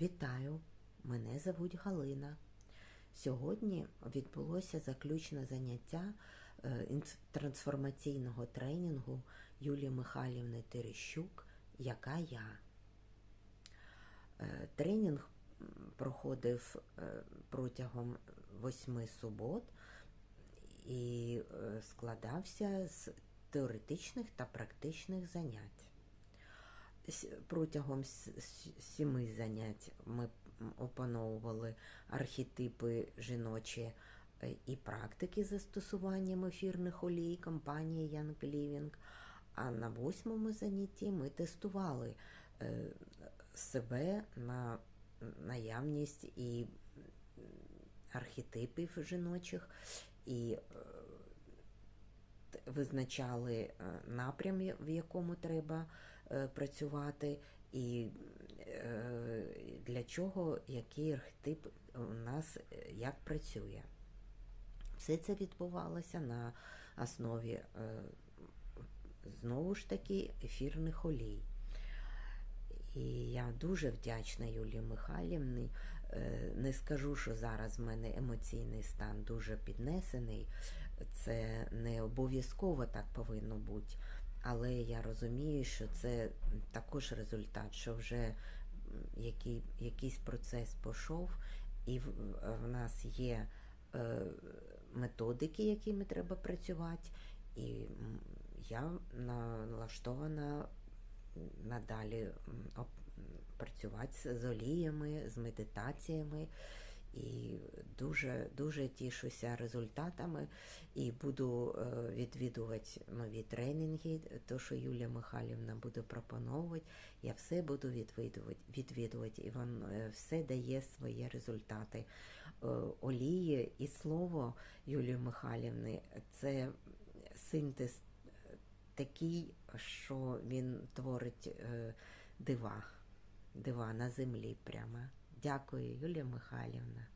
Вітаю, мене звуть Галина. Сьогодні відбулося заключне заняття е, трансформаційного тренінгу Юлії Михайлівни Терещук Яка я. Е, Тренінг проходив е, протягом восьми субот і складався з теоретичних та практичних занять. Протягом сіми занять ми опановували архетипи жіночі і практики застосуванням ефірних олій компанії Young Living. А на восьмому занятті ми тестували е, себе на наявність і архетипів жіночих, і визначали е, напрям, в якому треба е, працювати, і е, для чого який архетип у нас як працює. Все це відбувалося на основі знову ж таки ефірних олій. І я дуже вдячна Юлії Михайлівні. Не скажу, що зараз в мене емоційний стан дуже піднесений. Це не обов'язково так повинно бути. Але я розумію, що це також результат, що вже який, якийсь процес пішов, і в, в нас є е, методики, якими треба працювати, і я налаштована надалі працювати з оліями, з медитаціями. І дуже дуже тішуся результатами і буду е, відвідувати нові тренінги, то що Юлія Михайлівна буде пропонувати. Я все буду відвідувати, відвідувати і вам е, все дає свої результати. Е, Олії і слово Юлії Михайлівни це синтез такий, що він творить дива, дива на землі прямо. Дякую, Юлія Михайлівна.